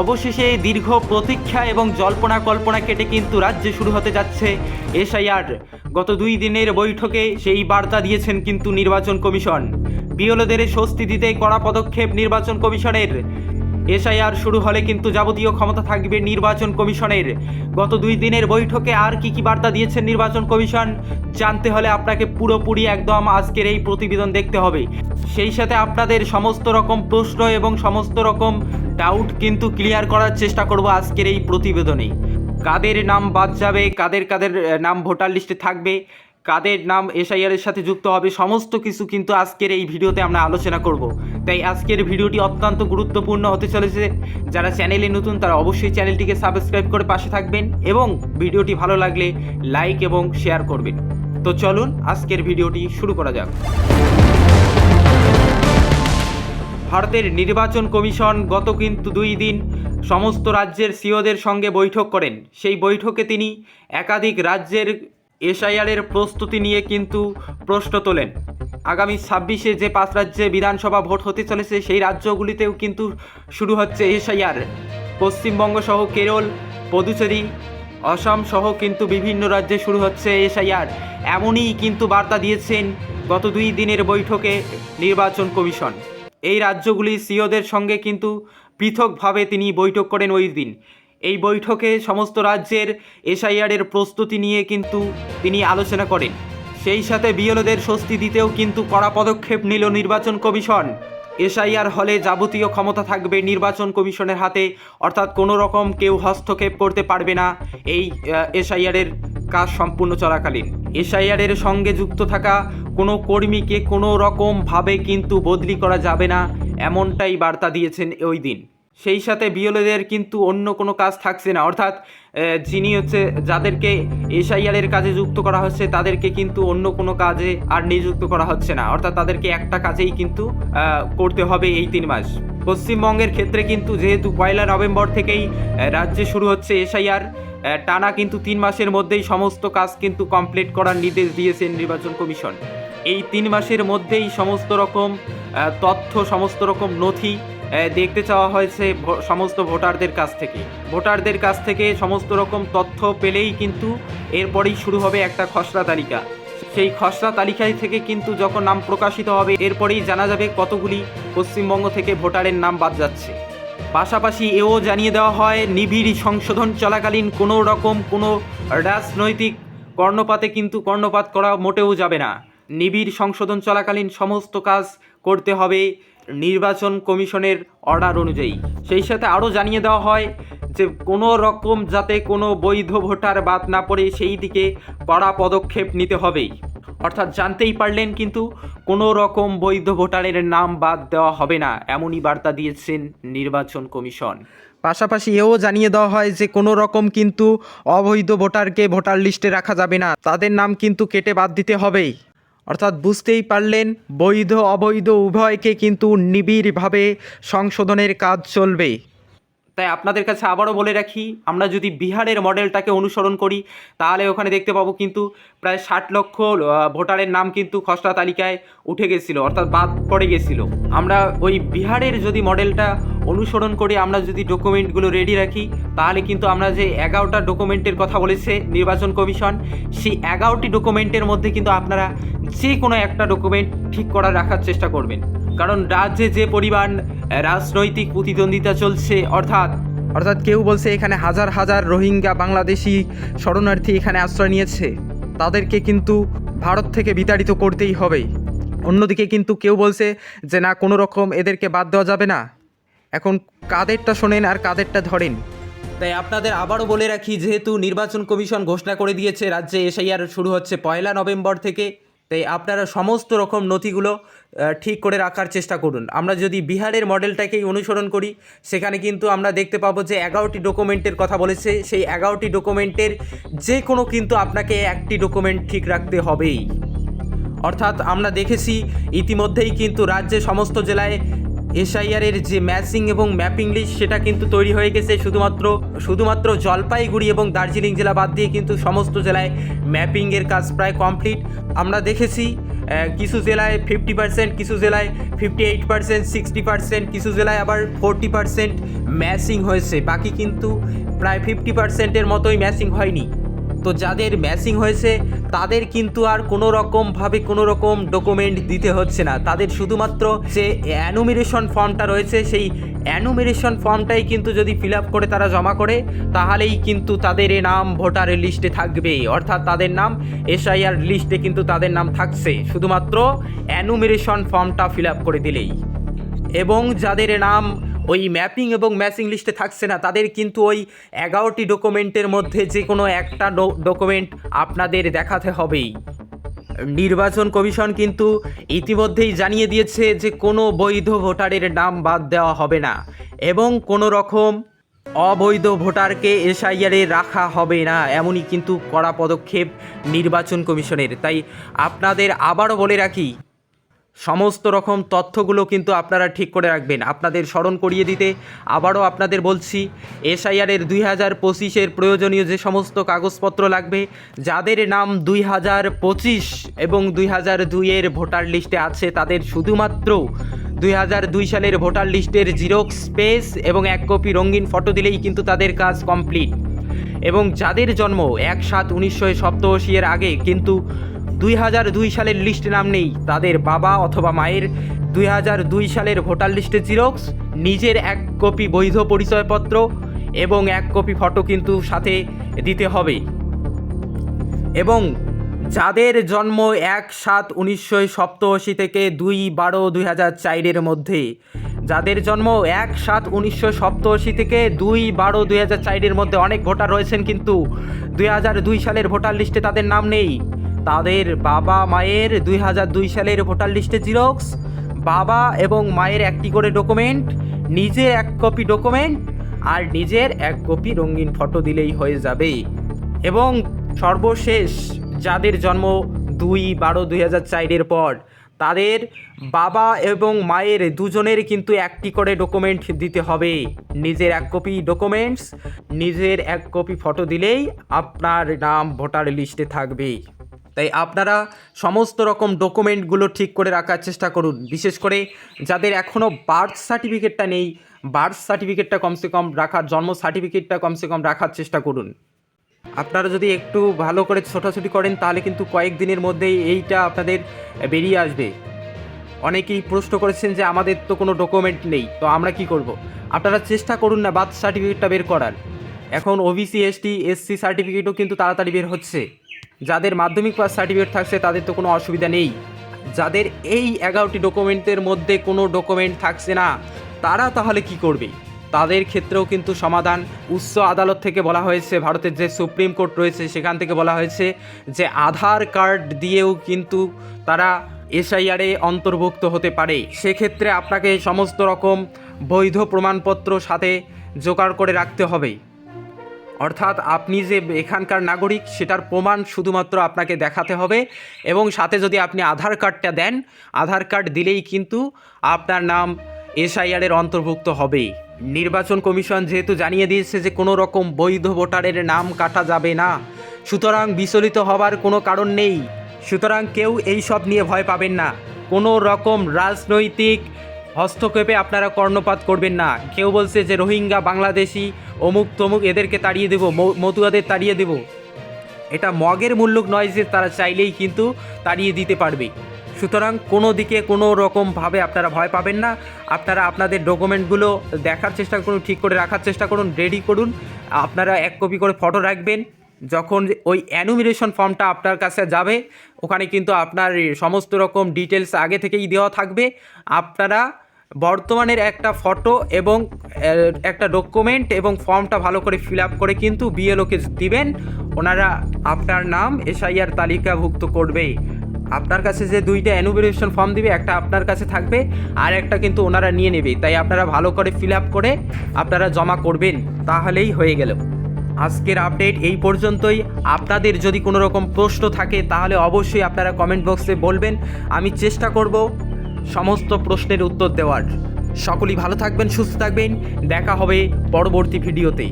অবশেষে দীর্ঘ প্রতীক্ষা এবং জল্পনা কল্পনা কেটে কিন্তু রাজ্যে শুরু হতে যাচ্ছে এসআইআর। গত দুই দিনের বৈঠকে সেই বার্তা দিয়েছেন কিন্তু নির্বাচন কমিশন। বিএলওদের স্বস্তি দিতে কড়া পদক্ষেপ নির্বাচন কমিশনের। এসআইআর শুরু হলে কিন্তু যাবতীয় ক্ষমতা থাকবে নির্বাচন কমিশনের। গত দুই দিনের বৈঠকে আর কি কি বার্তা দিয়েছেন নির্বাচন কমিশন, জানতে হলে আপনাকে পুরোপুরি একদম আজকের এই প্রতিবেদন দেখতে হবে। সেই সাথে আপনাদের সমস্ত রকম প্রশ্ন এবং সমস্ত রকম ডাউট কিন্তু ক্লিয়ার করার চেষ্টা করব আজকের এই প্রতিবেদনে। কাদের নাম বাদ যাবে, কাদের কাদের নাম ভোটার লিস্টে থাকবে কাদের নাম এসআইআর এর সাথে যুক্ত হবে, সমস্ত কিছু কিন্তু আজকের এই ভিডিওতে আমরা আলোচনা করব। তাই আজকের ভিডিওটি অত্যন্ত গুরুত্বপূর্ণ হতে চলেছে। যারা চ্যানেলে নতুন, তারা অবশ্যই চ্যানেলটিকে সাবস্ক্রাইব করে পাশে থাকবেন এবং ভিডিওটি ভালো লাগলে লাইক এবং শেয়ার করবেন। তো চলুন, আজকের ভিডিওটি শুরু করা যাক। ভারতের নির্বাচন কমিশন গত কিন্তু দুই দিন সমস্ত রাজ্যের সিওদের সঙ্গে বৈঠক করেন। সেই বৈঠকে তিনি একাধিক রাজ্যের এসআইআরের প্রস্তুতি নিয়ে কিন্তু প্রশ্ন তোলেন। আগামী ছাব্বিশে যে পাঁচ রাজ্যে বিধানসভা ভোট হতে চলেছে, সেই রাজ্যগুলিতেও কিন্তু শুরু হচ্ছে এসআইআর। পশ্চিমবঙ্গ সহ কেরল, পদুচেরি, অসম সহ কিন্তু বিভিন্ন রাজ্যে শুরু হচ্ছে এসআইআর। এমনই কিন্তু বার্তা দিয়েছেন গত দুই দিনের বৈঠকে নির্বাচন কমিশন। এই রাজ্যগুলি সিওদের সঙ্গে কিন্তু পৃথকভাবে তিনি বৈঠক করেন ওই দিন। এই বৈঠকে সমস্ত রাজ্যের এসআইআরের প্রস্তুতি নিয়ে কিন্তু তিনি আলোচনা করেন। সেই সাথে বিএলওদের স্বস্তি দিতেও কিন্তু কড়া পদক্ষেপ নিল নির্বাচন কমিশন। এসআইআর হলে যাবতীয় ক্ষমতা থাকবে নির্বাচন কমিশনের হাতে, অর্থাৎ কোনো রকম কেউ হস্তক্ষেপ করতে পারবে না এই এসআইআরের কাজ সম্পূর্ণ চলাকালীন। এসআইআরের সঙ্গে যুক্ত থাকা কোনো কর্মীকে কোনো রকমভাবে কিন্তু বদলি করা যাবে না, এমনটাই বার্তা দিয়েছেন ওই দিন। সেই সাথে বিএলওদের কিন্তু অন্য কোনো কাজ থাকছে না। অর্থাৎ যিনি হচ্ছে যাদেরকে এসআইআরের কাজে যুক্ত করা হচ্ছে, তাদেরকে কিন্তু অন্য কোনো কাজে আর নিযুক্ত করা হচ্ছে না। অর্থাৎ, তাদেরকে একটা কাজেই কিন্তু করতে হবে এই তিন মাস। পশ্চিমবঙ্গের ক্ষেত্রে কিন্তু যেহেতু পয়লা নভেম্বর থেকেই রাজ্যে শুরু হচ্ছে এসআইআর টানা কিন্তু তিন মাসের মধ্যেই সমস্ত কাজ কিন্তু কমপ্লিট করার নির্দেশ দিয়েছেন নির্বাচন কমিশন। এই তিন মাসের মধ্যেই সমস্ত রকম তথ্য, সমস্ত রকম নথি দেখতে চাওয়া হয়েছে সমস্ত ভোটারদের কাছ থেকে। ভোটারদের কাছ থেকে সমস্ত রকম তথ্য পেলেই কিন্তু এরপরেই শুরু হবে একটা খসড়া তালিকা। সেই খসড়া তালিকায় থেকে কিন্তু যখন নাম প্রকাশিত হবে, এরপরেই জানা যাবে কতগুলি পশ্চিমবঙ্গ থেকে ভোটারের নাম বাদ যাচ্ছে। পাশাপাশি এও জানিয়ে দেওয়া হয়, নিবিড় সংশোধন চলাকালীন কোনো রকম কোনো রাজনৈতিক কর্ণপাতে কিন্তু কর্ণপাত করা মোটেও যাবে না। নিবিড় সংশোধন চলাকালীন সমস্ত কাজ করতে হবে নির্বাচন কমিশনের অর্ডার অনুযায়ী। সেই সাথে আরও জানিয়ে দেওয়া হয় যে, কোনো রকম যাতে কোনো বৈধ ভোটার বাদ না পড়ে সেই দিকে কড়া পদক্ষেপ নিতে হবেই। অর্থাৎ জানতেই পারলেন কিন্তু কোনো রকম বৈধ ভোটারের নাম বাদ দেওয়া হবে না, এমনই বার্তা দিয়েছেন নির্বাচন কমিশন। পাশাপাশি এও জানিয়ে দেওয়া হয় যে, কোনো রকম কিন্তু অবৈধ ভোটারকে ভোটার লিস্টে রাখা যাবে না, তাদের নাম কিন্তু কেটে বাদ দিতে হবেই। অর্থাৎ বুঝতেই পারলেন, বৈধ, অবৈধ উভয়কে কিন্তু নিবিড়ভাবে সংশোধনের কাজ চলবে। তাই আপনাদের কাছে আবারও বলে রাখি, আমরা যদি বিহারের মডেলটাকে অনুসরণ করি, তাহলে ওখানে দেখতে পাবো কিন্তু প্রায় ষাট লক্ষ ভোটারের নাম কিন্তু খসড়া তালিকায় উঠে গেছিল, অর্থাৎ বাদ পড়ে গেছিল। আমরা ওই বিহারের যদি মডেলটা অনুসরণ করে আমরা যদি ডকুমেন্টগুলো রেডি রাখি, তাহলে কিন্তু আমরা যে এগারোটা ডকুমেন্টের কথা বলেছে নির্বাচন কমিশন, সেই এগারোটি ডকুমেন্টের মধ্যে কিন্তু আপনারা যে কোনো একটা ডকুমেন্ট ঠিক করা রাখার চেষ্টা করবেন। কারণ রাজ্যে যে পরিমাণ রাজনৈতিক প্রতিদ্বন্দ্বিতা চলছে, অর্থাৎ অর্থাৎ কেউ বলছে এখানে হাজার হাজার রোহিঙ্গা বাংলাদেশি শরণার্থী এখানে আশ্রয় নিয়েছে, তাদেরকে কিন্তু ভারত থেকে বিতাড়িত করতেই হবে। অন্যদিকে কিন্তু কেউ বলছে যে না, কোনো রকম এদেরকে বাদ দেওয়া যাবে না। এখন কাদেরটা শোনেন আর কাদেরটা ধরেন। তাই আপনাদের আবারও বলে রাখি, যেহেতু নির্বাচন কমিশন ঘোষণা করে দিয়েছে, রাজ্যে এসআইআর শুরু হচ্ছে পয়লা নভেম্বর থেকে, তাই আপনারা সমস্ত রকম নথিগুলো ঠিক করে রাখার চেষ্টা করুন। আমরা যদি বিহারের মডেলটাকেই অনুসরণ করি, সেখানে কিন্তু আমরা দেখতে পাবো যে এগারোটি ডকুমেন্টের কথা বলেছে। সেই এগারোটি ডকুমেন্টের যে কোনো কিন্তু আপনাকে একটি ডকুমেন্ট ঠিক রাখতে হবেই। অর্থাৎ আমরা দেখেছি, ইতিমধ্যেই কিন্তু রাজ্যে সমস্ত জেলায় এসআইআরের যে ম্যাচিং এবং ম্যাপিং লিস্ট, সেটা কিন্তু তৈরি হয়ে গেছে। শুধুমাত্র শুধুমাত্র জলপাইগুড়ি এবং দার্জিলিং জেলা বাদ দিয়ে কিন্তু সমস্ত জেলায় ম্যাপিংয়ের কাজ প্রায় কমপ্লিট। আমরা দেখেছি কিছু জেলায় ফিফটি পার্সেন্ট, কিছু জেলায় fifty eight percent, sixty percent, কিছু জেলায় আবার ফোরটি পার্সেন্ট ম্যাচিং হয়েছে। বাকি কিন্তু প্রায় ফিফটি পার্সেন্টের মতোই ম্যাচিং হয়নি। তো যাদের ম্যাচিং হয়েছে, তাদের কিন্তু আর কোনো রকমভাবে কোনো রকম ডকুমেন্ট দিতে হচ্ছে না। তাদের শুধুমাত্র যে অ্যানুমিরেশন ফর্মটা রয়েছে, সেই অ্যানুমিরেশন ফর্মটাই কিন্তু যদি ফিল আপ করে তারা জমা করে, তাহলেই কিন্তু তাদের এ নাম ভোটারের লিস্টে থাকবে। অর্থাৎ তাদের নাম এসআইআর লিস্টে কিন্তু তাদের নাম থাকছে। শুধুমাত্র অ্যানুমিরেশন ফর্মটা ফিল আপ করে দিলেই। এবং যাদের নাম ওই ম্যাপিং এবং ম্যাচিং লিস্টে থাকছে না। তাদের কিন্তু ওই এগারোটি ডকুমেন্টের মধ্যে যে কোনো একটা ডকুমেন্ট আপনাদের দেখাতে হবেই। নির্বাচন কমিশন কিন্তু ইতিমধ্যেই জানিয়ে দিয়েছে যে কোনো বৈধ ভোটারের নাম বাদ দেওয়া হবে না এবং কোনো রকম অবৈধ ভোটারকে এসআইআরে রাখা হবে না, এমনই কিন্তু কড়া পদক্ষেপ নির্বাচন কমিশনের। তাই আপনাদের আবারও বলে রাখি সমস্ত রকম তথ্যগুলো কিন্তু আপনারা ঠিক করে রাখবেন। আপনাদের স্মরণ করিয়ে দিতে আবারও আপনাদের বলছি, এসআইআরের দুই হাজার পঁচিশের প্রয়োজনীয় যে সমস্ত কাগজপত্র লাগবে, যাদের নাম দুই হাজার পঁচিশ এবং দুই হাজার দুইয়ের ভোটার লিস্টে আছে, তাদের শুধুমাত্র দুই হাজার দুই সালের ভোটার লিস্টের জিরোক্স স্পেস এবং এক কপি রঙিন ফটো দিলেই কিন্তু তাদের কাজ কমপ্লিট এবং যাদের জন্ম এক সাত উনিশশো সপ্তআশি এর আগে, কিন্তু দুই হাজার দুই সালের লিস্টে নাম নেই। তাদের বাবা অথবা মায়ের দুই হাজার দুই সালের ভোটার লিস্টে জিরক্স নিজের এক কপি বৈধ পরিচয়পত্র এবং এক কপি ফটো কিন্তু সাথে দিতে হবে। এবং যাদের জন্ম এক সাত উনিশশো সপ্তআশি থেকে দুই বারো দুই হাজার চারের মধ্যে। যাদের জন্ম এক সাত উনিশশো সপ্তআশি থেকে দুই বারো দুই হাজার চারের মধ্যে অনেক ভোটার রয়েছেন কিন্তু দুই হাজার দুই সালের ভোটার লিস্টে তাদের নাম নেই। তাদের বাবা মায়ের দুই হাজার দুই সালের ভোটার লিস্টে জিরক্স, বাবা এবং মায়ের একটি করে ডকুমেন্ট, নিজের এক কপি ডকুমেন্ট আর নিজের এক কপি রঙিন ফটো দিলেই হয়ে যাবে। এবং সর্বশেষ যাদের জন্ম দুই বারো দুই হাজার চারের পর, তাদের বাবা এবং মায়ের দুজনের কিন্তু একটি করে ডকুমেন্ট দিতে হবে। নিজের এক কপি ডকুমেন্টস, নিজের এক কপি ফটো দিলেই আপনার নাম ভোটার লিস্টে থাকবে। তাই আপনারা সমস্ত রকম ডকুমেন্টগুলো ঠিক করে রাখার চেষ্টা করুন। বিশেষ করে যাদের এখনও বার্থ সার্টিফিকেটটা নেই, বার্থ সার্টিফিকেটটা কমসে কম রাখার, জন্ম সার্টিফিকেটটা কমসে কম রাখার চেষ্টা করুন। আপনারা যদি একটু ভালো করে ছোটাছুটি করেন, তাহলে কিন্তু কয়েকদিনের মধ্যেই এইটা আপনাদের বেরিয়ে আসবে। অনেকেই প্রশ্ন করেছেন যে আমাদের তো কোনো ডকুমেন্ট নেই, তো আমরা কি করব। আপনারা চেষ্টা করুন না বার্থ সার্টিফিকেটটা বের করার। এখন ওবিসি এসটি এসসি সার্টিফিকেটও কিন্তু তাড়াতাড়ি বের হচ্ছে। যাদের মাধ্যমিক পাস সার্টিফিকেট থাকছে, তাদের তো কোনো অসুবিধা নেই। যাদের এই এগারোটি ডকুমেন্টের মধ্যে কোনো ডকুমেন্ট থাকছে না, তারা তাহলে কি করবে? তাদের ক্ষেত্রেও কিন্তু সমাধান। উচ্চ আদালত থেকে বলা হয়েছে, ভারতের যে সুপ্রিম কোর্ট রয়েছে, সেখান থেকে বলা হয়েছে যে আধার কার্ড দিয়েও কিন্তু তারা এসআইআরে অন্তর্ভুক্ত হতে পারে। সেক্ষেত্রে আপনাকে সমস্ত রকম বৈধ প্রমাণপত্র সাথে জোগাড় করে রাখতে হবে। অর্থাৎ আপনি যে এখানকার নাগরিক, সেটার প্রমাণ শুধুমাত্র আপনাকে দেখাতে হবে এবং সাথে যদি আপনি আধার কার্ডটা দেন, আধার কার্ড দিলেই কিন্তু আপনার নাম এসআইআরের অন্তর্ভুক্ত হবে নির্বাচন কমিশন যেহেতু জানিয়ে দিয়েছে যে কোনো রকম বৈধ ভোটারের নাম কাটা যাবে না, সুতরাং বিচলিত হবার কোনো কারণ নেই। সুতরাং কেউ এই সব নিয়ে ভয় পাবেন না। কোনো রকম রাজনৈতিক হস্তক্ষেপে আপনারা কর্ণপাত করবেন না। কেউ বলছে যে রোহিঙ্গা, বাংলাদেশি, অমুক তমুক এদেরকে তাড়িয়ে দেবো মতুয়াদের তাড়িয়ে দেবো। এটা মগের মূল্যক নয় যে তারা চাইলেই কিন্তু তাড়িয়ে দিতে পারবে। সুতরাং কোনো দিকে কোনো রকমভাবে আপনারা ভয় পাবেন না। আপনারা আপনাদের ডকুমেন্টগুলো দেখার চেষ্টা করুন, ঠিক করে রাখার চেষ্টা করুন, রেডি করুন। আপনারা এক কপি করে ফটো রাখবেন। যখন ওই অ্যানুমিরেশন ফর্মটা আপনার কাছে যাবে, ওখানে কিন্তু আপনার সমস্ত রকম ডিটেলস আগে থেকেই দেওয়া থাকবে। আপনারা বর্তমানের একটা ফটো এবং একটা ডকুমেন্ট এবং ফর্মটা ভালো করে ফিল আপ করে কিন্তু বিএলওকে দিবেন। ওনারা আপনার নাম এসআইআর তালিকাভুক্ত করবে আপনার কাছে যে দুইটা অ্যানুমিরেশন ফর্ম দিবে, একটা আপনার কাছে থাকবে, আর একটা কিন্তু ওনারা নিয়ে নেবে তাই আপনারা ভালো করে ফিল আপ করে আপনারা জমা করবেন, তাহলেই হয়ে গেল। আজকের আপডেট এই পর্যন্তই। আপনাদের যদি কোনো রকম প্রশ্ন থাকে, তাহলে অবশ্যই আপনারা কমেন্ট বক্সে বলবেন। আমি চেষ্টা করব সমস্ত প্রশ্নের উত্তর দেওয়ার। সকলেই ভালো থাকবেন সুস্থ থাকবেন। দেখা হবে পরবর্তী ভিডিওতে।